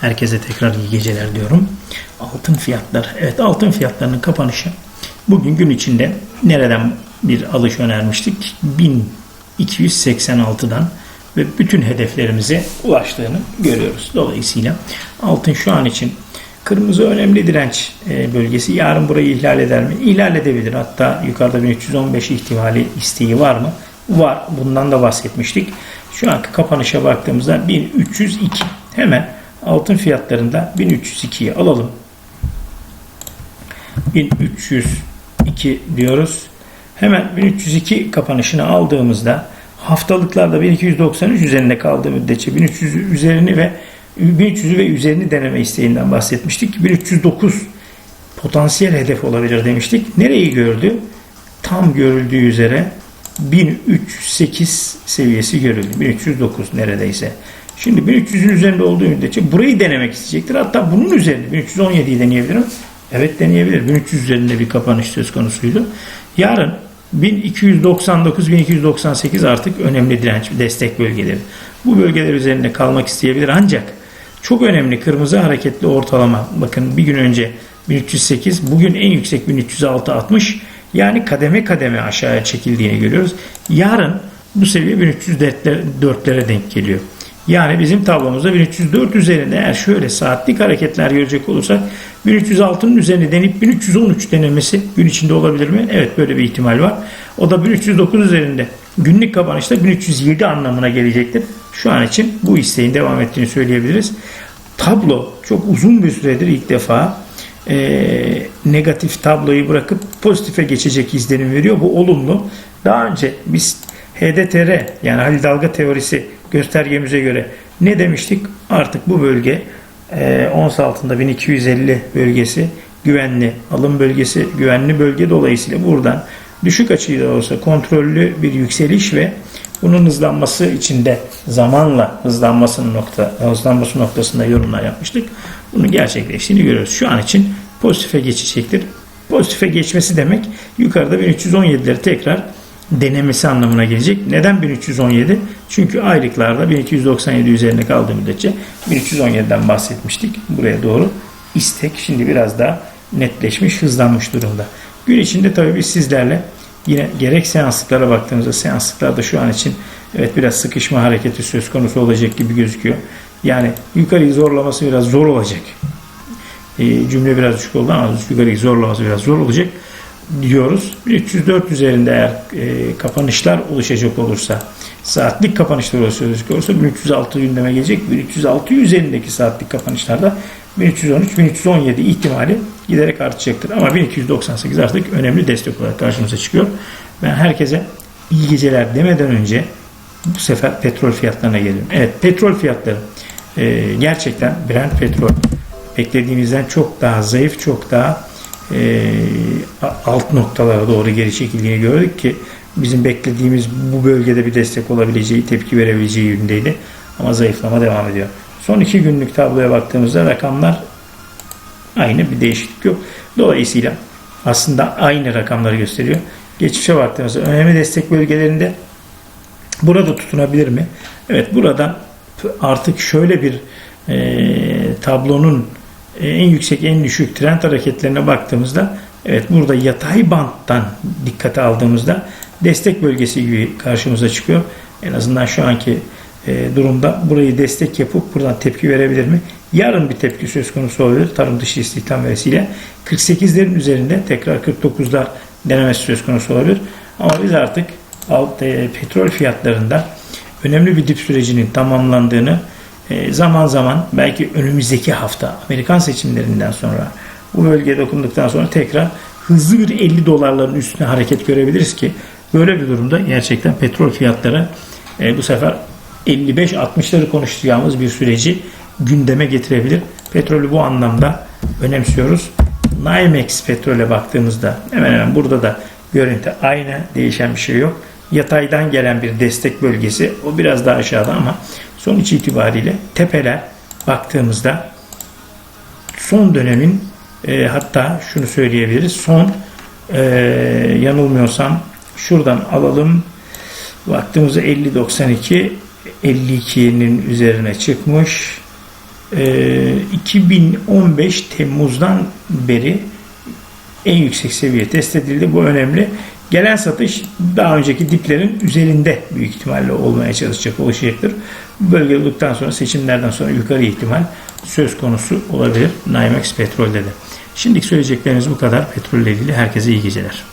Herkese tekrar iyi geceler diyorum. Altın fiyatları. Evet altın fiyatlarının kapanışı. Bugün gün içinde nereden bir alış önermiştik? 1286'dan ve bütün hedeflerimize ulaştığını görüyoruz. Dolayısıyla altın şu an için kırmızı önemli direnç e, bölgesi. Yarın burayı ihlal eder mi? İhlal edebilir. Hatta yukarıda 1315 ihtimali isteği var mı? Var. Bundan da bahsetmiştik. Şu anki kapanışa baktığımızda 1302. Hemen altın fiyatlarında 1302'yi alalım. 1302 diyoruz. Hemen 1302 kapanışını aldığımızda haftalıklarda 1293 üzerinde kaldığı müddetçe 1300 üzerini ve 1300'ü ve üzerini deneme isteğinden bahsetmiştik. 1309 potansiyel hedef olabilir demiştik. Nereyi gördü? Tam görüldüğü üzere 1308 seviyesi görüldü. 1309 neredeyse. Şimdi 1300'ün üzerinde olduğu müddetçe burayı denemek isteyecektir. Hatta bunun üzerinde 1317'yi deneyebilir mi? Evet deneyebilir. 1300 üzerinde bir kapanış söz konusuydu. Yarın 1299-1298 artık önemli direnç destek bölgeleri. Bu bölgeler üzerinde kalmak isteyebilir ancak çok önemli kırmızı hareketli ortalama bakın bir gün önce 1308 bugün en yüksek 1306-60 yani kademe kademe aşağıya çekildiğini görüyoruz. Yarın bu seviye 1304'lere denk geliyor. Yani bizim tablomuzda 1304 üzerinde eğer şöyle saatlik hareketler görecek olursak 1306'nın üzerine denip 1313 denemesi gün içinde olabilir mi? Evet böyle bir ihtimal var. O da 1309 üzerinde günlük kapanışta 1307 anlamına gelecektir. Şu an için bu isteğin devam ettiğini söyleyebiliriz. Tablo çok uzun bir süredir ilk defa e, negatif tabloyu bırakıp pozitife geçecek izlenim veriyor. Bu olumlu. Daha önce biz HDTR yani Halil Dalga teorisi göstergemize göre ne demiştik? Artık bu bölge e, ons altında 1250 bölgesi güvenli alım bölgesi güvenli bölge dolayısıyla buradan düşük açıyla olsa kontrollü bir yükseliş ve bunun hızlanması için de zamanla hızlanmasının nokta hızlanması noktasında yorumlar yapmıştık. Bunun gerçekleştiğini görüyoruz. Şu an için pozitife geçecektir. Pozitife geçmesi demek yukarıda 1317'leri tekrar denemesi anlamına gelecek. Neden 1317? Çünkü aylıklarda 1297 üzerinde kaldığı müddetçe 1317'den bahsetmiştik. Buraya doğru istek şimdi biraz daha netleşmiş, hızlanmış durumda. Gün içinde tabii biz sizlerle yine gerek seanslıklara baktığımızda seanslıklarda şu an için evet biraz sıkışma hareketi söz konusu olacak gibi gözüküyor. Yani yukarıyı zorlaması biraz zor olacak. E, cümle biraz düşük oldu ama yukarıyı zorlaması biraz zor olacak diyoruz. 304 üzerinde eğer e, kapanışlar oluşacak olursa saatlik kapanışlar oluşacak olursa 1306 gündeme gelecek. 1306 üzerindeki saatlik kapanışlarda 1313-1317 ihtimali giderek artacaktır. Ama 1298 artık önemli destek olarak karşımıza çıkıyor. Ben herkese iyi geceler demeden önce bu sefer petrol fiyatlarına geliyorum. Evet petrol fiyatları e, gerçekten Brent petrol beklediğimizden çok daha zayıf, çok daha e, alt noktalara doğru geri çekildiğini gördük ki bizim beklediğimiz bu bölgede bir destek olabileceği, tepki verebileceği yönündeydi. Ama zayıflama devam ediyor. Son iki günlük tabloya baktığımızda rakamlar aynı bir değişiklik yok. Dolayısıyla aslında aynı rakamları gösteriyor. Geçişe baktığımızda önemli destek bölgelerinde burada tutunabilir mi? Evet burada artık şöyle bir e, tablonun en yüksek en düşük trend hareketlerine baktığımızda evet burada yatay banttan dikkate aldığımızda destek bölgesi gibi karşımıza çıkıyor. En azından şu anki e, durumda burayı destek yapıp buradan tepki verebilir mi? Yarın bir tepki söz konusu olabilir. Tarım dışı istihdam verisiyle 48'lerin üzerinde tekrar 49'lar denemesi söz konusu olabilir. Ama biz artık alt, e, petrol fiyatlarında önemli bir dip sürecinin tamamlandığını e, zaman zaman belki önümüzdeki hafta Amerikan seçimlerinden sonra bu bölgeye dokunduktan sonra tekrar hızlı bir 50 dolarların üstüne hareket görebiliriz ki böyle bir durumda gerçekten petrol fiyatları e, bu sefer 55-60'ları konuşacağımız bir süreci gündeme getirebilir. Petrolü bu anlamda önemsiyoruz. NYMEX petrole baktığımızda hemen hemen burada da görüntü aynı değişen bir şey yok. Yataydan gelen bir destek bölgesi o biraz daha aşağıda ama Sonuç itibariyle tepeler baktığımızda son dönemin e, hatta şunu söyleyebiliriz. Son e, yanılmıyorsam şuradan alalım. Baktığımızda 50-92 52'nin üzerine çıkmış. Ee, 2015 Temmuz'dan beri en yüksek seviye test edildi. Bu önemli. Gelen satış daha önceki diplerin üzerinde büyük ihtimalle olmaya çalışacak, oluşacaktır. Bölge olduktan sonra seçimlerden sonra yukarı ihtimal söz konusu olabilir. NYMEX petrolde de. Şimdilik söyleyeceklerimiz bu kadar. Petrolle ilgili herkese iyi geceler.